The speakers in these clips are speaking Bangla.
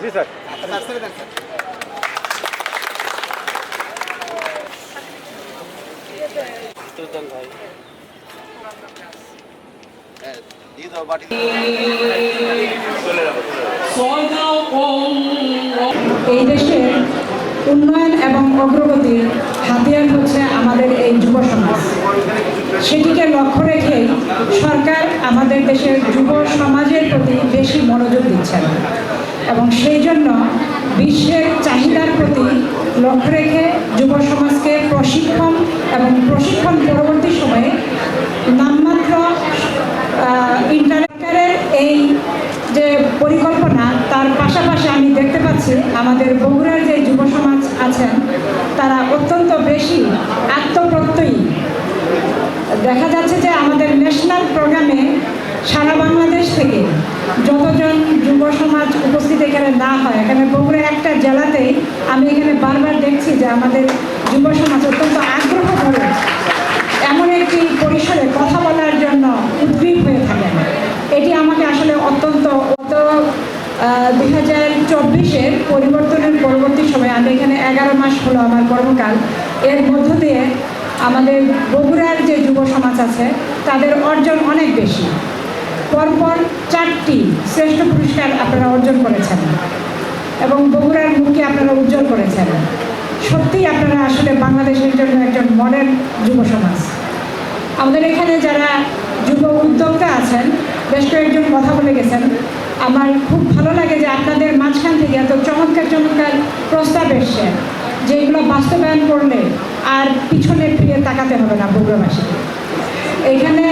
জি, স্যার। এই দেশের উন্নয়ন এবং অগ্রগতির হাতিয়ার হচ্ছে আমাদের এই যুব সমাজ। সেটিকে লক্ষ্য রেখেই সরকার আমাদের দেশের যুব সমাজের প্রতি বেশি মনোযোগ দিচ্ছেন। এবং সেই জন্য বিশ্বের চাহিদার প্রতি লক্ষ্য রেখে যুব সমাজকে প্রশিক্ষণ এবং প্রশিক্ষণ পরবর্তী সময়ে নামমাত্র ইন্টারনেটের এই যে পরিকল্পনা, তার পাশাপাশি আমি দেখতে পাচ্ছি আমাদের বগুড়ার যে যুব সমাজ আছেন, তারা অত্যন্ত বেশি আত্মপ্রত্যয়ী। দেখা যাচ্ছে যে আমাদের ন্যাশনাল প্রোগ্রামে সারা বাংলাদেশ থেকে যতজন যুব সমাজ উপস্থিত এখানে না হয়। এখানে বগুড়া একটা জেলাতেই আমি এখানে বারবার দেখছি যে আমাদের যুব সমাজ অত্যন্ত আগ্রহ করে এমন একটি পরিসরে কথা বলার জন্য উদ্গ্রীব হয়ে থাকে এটি আমাকে আসলে অত্যন্ত অত দুই হাজার চব্বিশের পরিবর্তনের পরবর্তী সময়, আমি এখানে এগারো মাস হলো আমার কর্মকাল, এর মধ্য দিয়ে আমাদের বগুড়ার যে যুব সমাজ আছে, তাদের অর্জন অনেক বেশি। পরপর চারটি শ্রেষ্ঠ পুরস্কার আপনারা অর্জন করেছেন। এবং বগুড়ার মুখে আপনারা উজ্জ্বল করেছেন। সত্যিই আপনারা আসলে বাংলাদেশের জন্য একজন মডেল যুব সমাজ। আমাদের এখানে যারা যুব উদ্যোক্তা আছেন, বেশ কয়েকজন কথা বলে গেছেন। আমার খুব ভালো লাগে যে আপনাদের মাঝখান থেকে এত চমৎকার চমৎকার প্রস্তাব এসছে যেগুলো বাস্তবায়ন করলে আর পিছনে ফিরে তাকাতে হবে না বগুড়াবাসীকে এখানে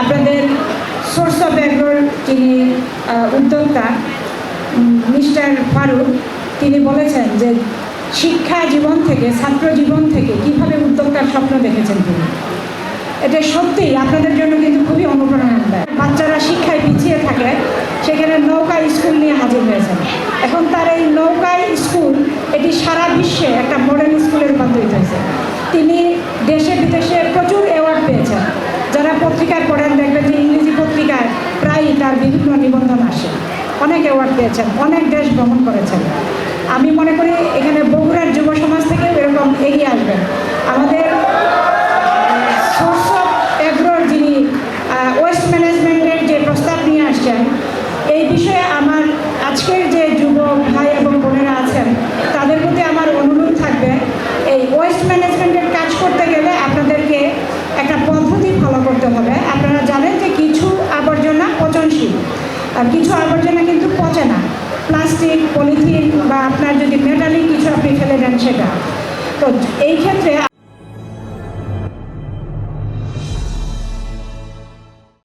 আপনাদের সোর্স অফ অ্যাগ্রোর যিনি উদ্যোক্তা মিস্টার ফারুক, তিনি বলেছেন যে শিক্ষা জীবন থেকে, ছাত্র জীবন থেকে কীভাবে উদ্যোক্তার স্বপ্ন দেখেছেন তিনি। এটা সত্যিই আপনাদের জন্য কিন্তু খুবই অনুপ্রেরণা দেয় বাচ্চারা শিক্ষায় পিছিয়ে থাকে সেখানে নৌকা স্কুল নিয়ে হাজির হয়েছেন। এখন তার এই নৌকা স্কুল, এটি সারা বিশ্বে একটা মডেল স্কুলে রূপান্তরিত হয়েছে। তিনি দেশে বিদেশে বিভিন্ন নিবন্ধন আসে। অনেক অ্যাওয়ার্ড পেয়েছেন, অনেক দেশ ভ্রমণ করেছেন। আমি মনে করি এখানে বগুড়ার যুব সমাজ থেকে এরকম এগিয়ে আসবেন। আমাদের এগ্রোর যিনি ওয়েস্ট ম্যানেজমেন্টের যে প্রস্তাব নিয়ে আসছেন, এই বিষয়ে আমার আজকের যে যুব ভাই এবং বোনেরা আছেন তাদের প্রতি আমার অনুরোধ থাকবে এই ওয়েস্ট ম্যানেজমেন্টের কাজ করতে গেলে আপনাদেরকে একটা পদ্ধতি ফলো করতে হবে আপনারা জানেন যে কিছু আবর্জনা পচনশীল আর কিছু আবর্জনা কিন্তু পচে না। প্লাস্টিক, পলিথিন বা আপনার যদি মেটালিক কিছু আপনি ফেলে দেন সেটা। তো এই ক্ষেত্রে